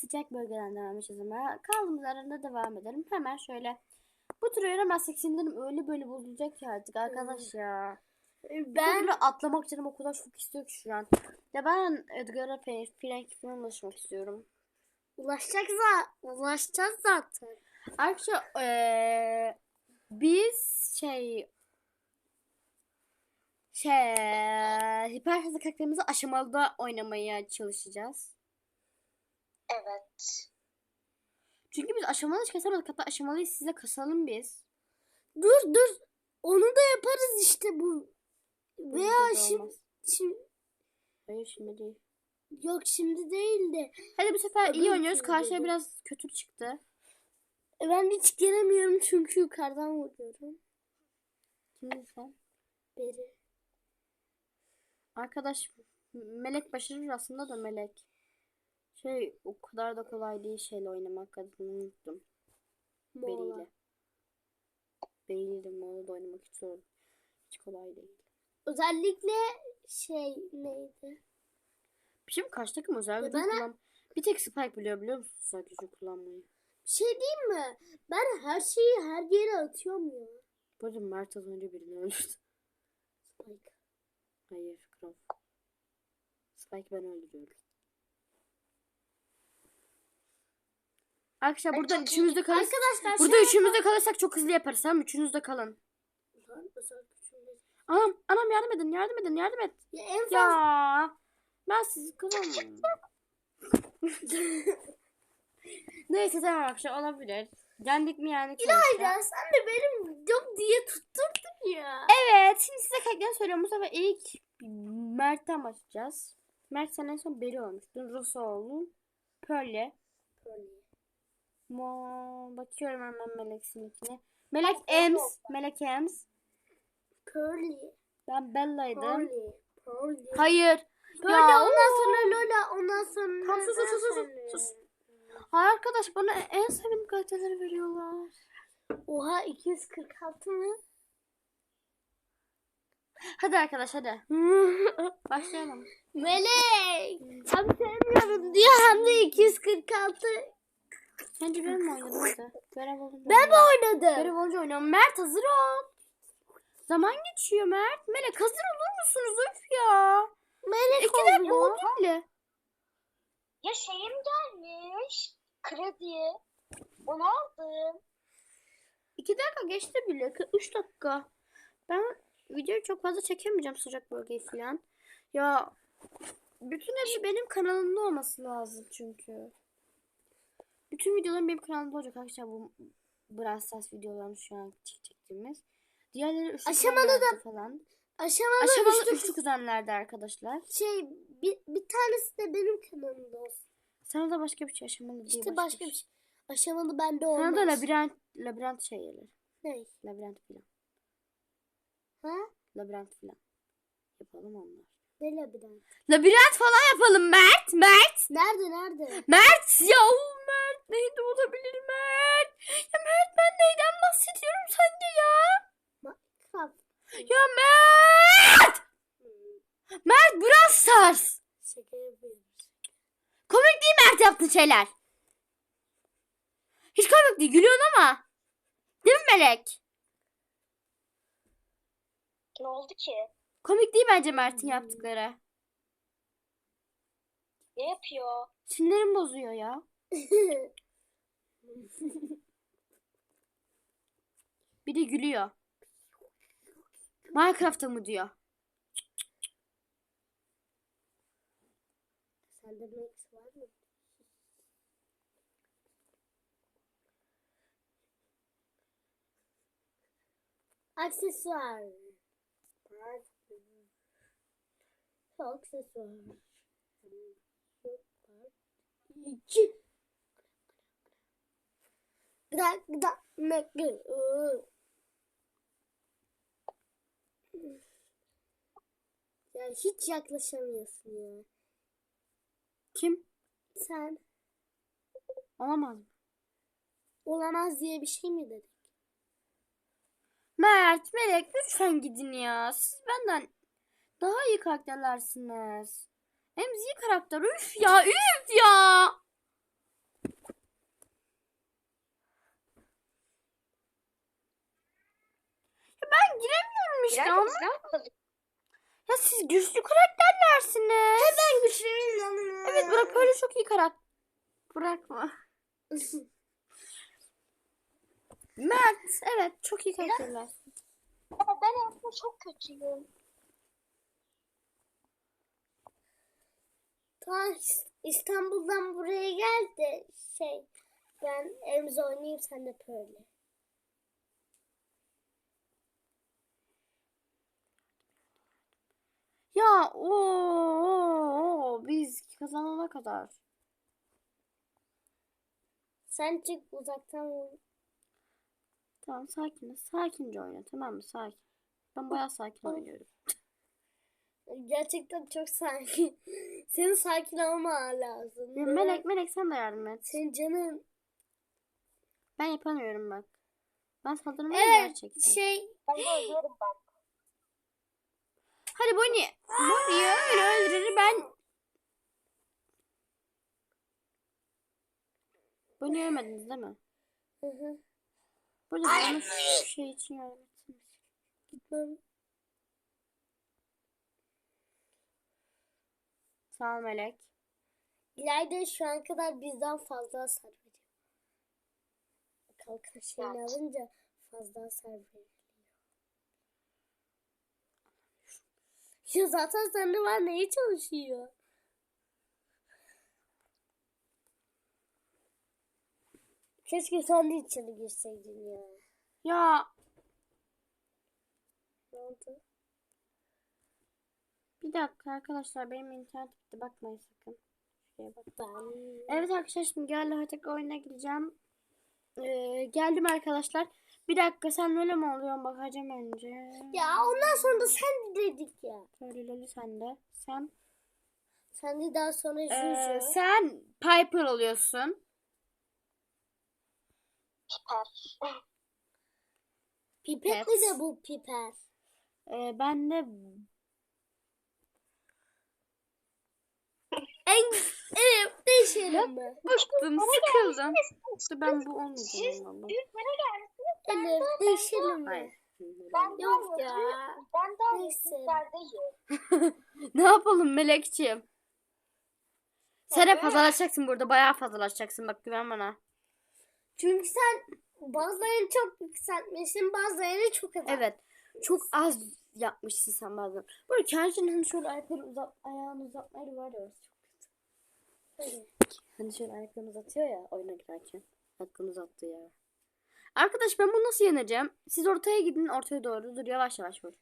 sıcak bölgeden devam edeceğiz ama kaldığımız arada devam edelim. Hemen şöyle. Bu turu öğrenemezsek sinirlerim öyle böyle bozulacak ki artık arkadaş ya. Ben Ben atlamak canım o kadar çok istiyor ki şu an. Ya ben Edgar'a Frank falan ulaşmak istiyorum. ulaşacak za ulaşacağız zaten. Arkadaşlar eee, biz şey şey hiper hızlı karakterimizi aşamalıda oynamaya çalışacağız. Evet. Çünkü biz aşamalı hiç kesemedik. Hatta aşamalıyı size kasalım biz. Dur dur. Onu da yaparız işte bu. Veya şimdi, şimdi Hayır şimdi değil. yok şimdi değil de Hadi bu sefer iyi Öbür oynuyoruz. türlü Karşıya dedi. biraz kötü çıktı. E, ben hiç gelemiyorum çünkü yukarıdan vuruyorum. Şimdi sen. Beri. Arkadaş Melek başarır aslında da Melek. Şey o kadar da kolay değil şeyle oynamak adını unuttum. Moğol'a. Beriyle. Beriyle Moğol'da oynamak hiç zor. Hiç kolay değil. Özellikle şey neydi? Bir şey mi karşı takım özel bir bana- kullan. Bir tek Spike biliyor biliyor musun sadece kullanmayı. Bir şey diyeyim mi? Ben her şeyi her yere atıyorum ya. Bu arada Mert az önce birini öldürdü. Spike. Hayır kral. Spike ben öldürüyorum. Arkadaşlar burada çok üçümüzde kalırsak Arkadaşlar Burada şey üçümüzde kalırsak çok hızlı yaparız tamam? Üçünüzde kalın. Anam anam yardım edin yardım edin yardım et. Ya en fazla Ya ben sizi kızamam. Neyse tamam arkadaşlar olabilir. Yendik mi yani? ya sen de benim yok diye tutturdun ya. Evet şimdi size kaydeden söylüyorum. Bu sefer ilk Mert'ten başlayacağız. Mert sen en son Beri olmuştun. Rusoğlu. Pearl'e. Mo bakıyorum hemen Melek'sin içine. Melek Ems. Melek Ems. Curly. Ben Bella'ydım. Curly. Curly. Hayır. Böyle Ya, ondan sonra Lola ondan sonra Tamam, sus, sus, sus, sus, sus. Arkadaş bana en sevdiğim karakterleri veriyorlar. Oha 246 mı? Hadi arkadaş hadi. Başlayalım. Melek. Hem sevmiyorum diyor hem de 246. Sence ben mi oynadım hadi? Görev olunca Ben mi oynadım? Görev olunca oynuyorum. Mert hazır ol. Zaman geçiyor Mert. Melek hazır olur musunuz? Öf ya. Melek İki dakika oldu. bile. Ya şeyim gelmiş. Kredi. Onu aldım. İki dakika geçti bile. Üç dakika. Ben videoyu çok fazla çekemeyeceğim sıcak bölgeyi falan. Ya bütün hepsi benim kanalımda olması lazım çünkü. Bütün videolarım benim kanalımda olacak arkadaşlar bu Brawl Stars videolarını şu an çek- çektiğimiz. Diğerleri üçlü Aşamalı da- falan. Aşamalı, Aşamalı üçlü- üçlü kuzenlerde arkadaşlar. şey bir, bir tanesi de benim kanalımda olsun. Sana da başka bir şey aşamalı değil. İşte başka bir şey. Aşamalı bende olmaz. Sana da labirent, labirent şey gelir. Ne? Labirent falan. Ha? Labirent falan. Yapalım onlar. Ne labirent? Labirent falan yapalım Mert. Mert. Nerede nerede? Mert ya Mert neydi olabilir Mert? Ya Mert ben neyden bahsediyorum sence ya? Kaf. Ya Mert! Mert Brawl Stars. Şaka yapıyorum. Komik değil Mert yaptığın şeyler. Hiç komik değil gülüyorsun ama. Değil mi Melek? Ne oldu ki? Komik değil bence Mert'in yaptıkları. Ne yapıyor? Sinirimi bozuyor ya. Bir de gülüyor. Minecraft'ta mı diyor. Sende Max var mı? Aksesuar. Aksesuar. İki. Gıda gıda gı. Ya hiç yaklaşamıyorsun ya. Kim? Sen Olamaz mı? olamaz diye bir şey mi dedik? Mert, Melek lütfen gidin ya. Siz benden daha iyi karakterlersiniz. Hem Z karakter üf ya üf ya. Ya ben giremiyorum işte Girerken ama. Ya siz güçlü karakterlersiniz. Ben güçlüyüm lan. Evet Burak böyle çok iyi karakter. Bırakma. Mert evet çok iyi karakterler. Ben aslında çok kötüyüm. Ta İstanbul'dan buraya gel de şey ben evimize oynayayım sen de böyle. Ya o biz kazanana kadar. Sen çık uzaktan vur. Tamam sakiniz. Sakince oyna tamam mı? Sakin. Ben bayağı sakin oynuyorum. Gerçekten çok sakin. Senin sakin olman lazım. Ya Melek Melek sen de yardım et. Senin canın. Ben yapamıyorum bak. Ben saldırmayı Evet gerçekten. şey Ben de ölüyorum ben. Hadi Bonnie. Bonnie'yi öyle öldürür ben. Bonnie ölmediniz değil mi? hı hı, Burada şu şey için yardım gitmem. Sağ ol Melek. İlayda şu an kadar bizden fazla hasar veriyor. Kalkan şeyini Evet. alınca fazla hasar veriyor. Ya zaten sende var neye çalışıyor? Keşke sen de içeri girseydin ya. Ya Ne oldu? Bir dakika arkadaşlar benim internet bitti bakmayın sakın. Şuraya bak. Ben... Evet arkadaşlar şimdi geldi artık oyuna gideceğim. Ee, geldim arkadaşlar. Bir dakika sen öyle mi oluyorsun bakacağım önce. Ya ondan sonra da sen dedik ya. Şöyle Loli sen de. Sen. Sen de daha sonra Ee, Juju. sen Piper oluyorsun. Süper. Pipet Pet. mi de bu pipet? Ee, ben de En evet değişelim mi? bıktım sıkıldım. İşte ben bu olmayacağım ama. Evet değişelim mi? Hayır. Ben de Yok ya. Ben de Neyse. Ne yapalım Melekciğim? Sen hep fazlalaşacaksın burada. Bayağı fazlalaşacaksın. Bak güven bana. Çünkü sen bazılarını çok yükseltmişsin bazılarını çok az. Evet. Çok az yapmışsın sen bazen. Böyle kendini hani şöyle ayakları uzat, ayağını uzatmayı var ya. Hani şöyle ayaklarını uzatıyor ya oyuna girerken. Ayaklarını uzattığı ya. Arkadaş ben bunu nasıl yeneceğim? Siz ortaya gidin ortaya doğru. Dur yavaş yavaş vur.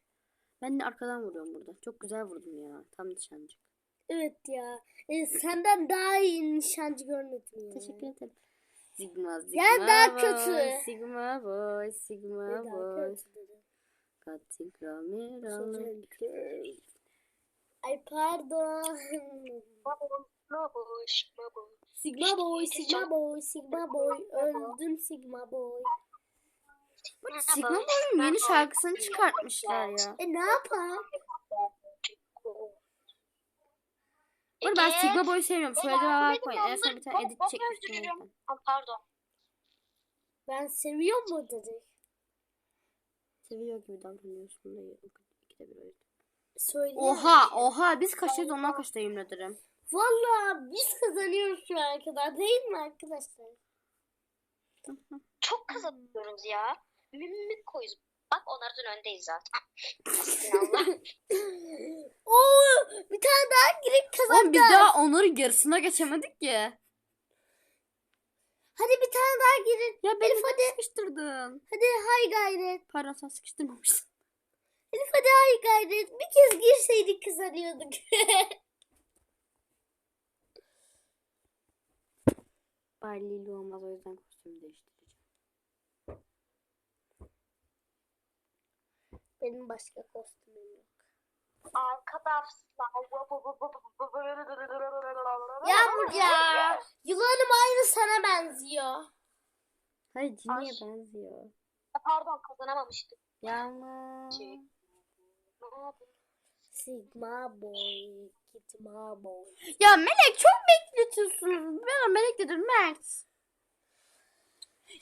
Ben de arkadan vuruyorum burada. Çok güzel vurdum ya. Tam nişancı. Evet ya. E, senden daha iyi nişancı görmedim ya. Teşekkür ederim. Sigma, Sigma Yani daha boy, kötü. Sigma boy, Sigma daha boy. dedim. Katikramiralı. Ay pardon. Babuş, babuş. Sigma boy, sigma boy, sigma boy. Öldüm sigma boy. Sigma Boy'un yeni şarkısını çıkartmışlar ya. E ne yapalım? Bu arada ben Sigma Boy'u sevmiyorum. Söylediğime yardım bakmayın. En son bir tane edit çekmiştim. Pardon. Ben seviyor mu dedik. Seviyor gibi davranıyorsun da ikide bir öyle. Söyle. Oha oha biz kaçtayız onlar kaçta yemin ederim. Valla biz kazanıyoruz şu ana kadar değil mi arkadaşlar? Çok kazanıyoruz ya. Mimik koyuz. Bak onlardan öndeyiz zaten. Bismillah. Oo, bir tane daha girip Oğlum kazanacağız. biz daha onların yarısına geçemedik ki. Hadi bir tane daha girin. Ya beni Elif, hadi. hadi. sıkıştırdın. Hadi hay gayret. Pardon sen sıkıştırmamışsın. Elif hadi hay gayret. Bir kez girseydik kazanıyorduk. Barley'li olmaz o yüzden kostümü değiştireceğim. Benim başka kostümüm yok. Arkadaşlar. Yağmur ya. Yılanım aynı sana benziyor. Hayır Cini'ye benziyor. Pardon kazanamamıştık. Yalnız. Şey. Sigma boy. Gitma boy. Ya Melek çok bekletiyorsunuz. Ben Melek dedim Mert.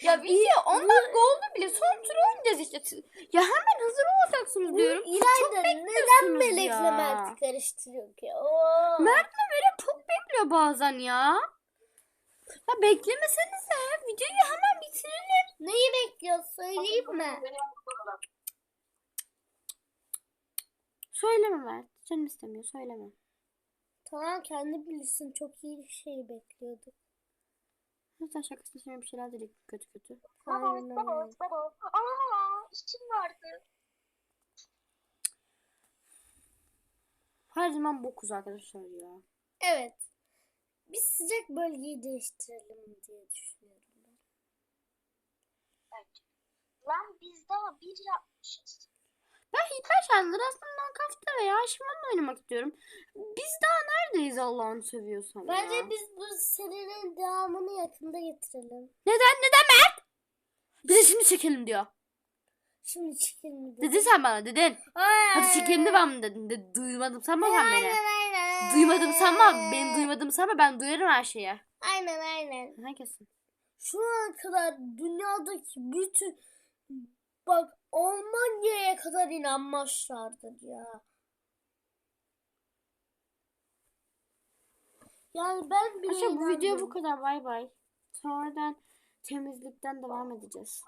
Ya video 10 dakika oldu bile son tur oynayacağız işte. Ya hemen hazır olacaksınız diyorum. İlayda neden Melek'le. Mert'i karıştırıyor ki? Oo. Mert'le Melek çok bekliyor bazen ya. Ya beklemesenize. Videoyu hemen bitirelim. Neyi bekliyorsun söyleyeyim mi? Söyleme Mert. Canım istemiyor. Söyleme. Tamam kendi bilirsin çok iyi bir şey bekliyorduk. Lütfen şakasına şimdi bir şeyler dedik kötü kötü. Baba, Aynen baba, baba. Aa, işim vardı. Her zaman bokuz arkadaşlar ya. Evet. Biz sıcak bölgeyi değiştirelim diye düşünüyorum ben. Bence. Lan biz daha bir yapmışız. Ben hiper şartları aslında kafta veya aşmanla oynamak istiyorum. Biz daha neredeyiz Allah'ını seviyorsan ya. Bence biz bu serinin devamını yakında getirelim. Neden neden Mert? Bir de şimdi çekelim diyor. Şimdi çıkın. Dedin sen bana dedin. Hadi çekelim devamını dedin. De, duymadım sanma sen beni. Aynen aynen. Duymadım sanma. Beni duymadım sanma ben duyarım her şeye. Aynen aynen. Herkesin. Şu ana kadar dünyadaki bütün bak Almanya'ya kadar inanmışlardır ya. Yani ben bile Arkadaşlar bu video bu kadar bay bay. Sonradan temizlikten devam edeceğiz.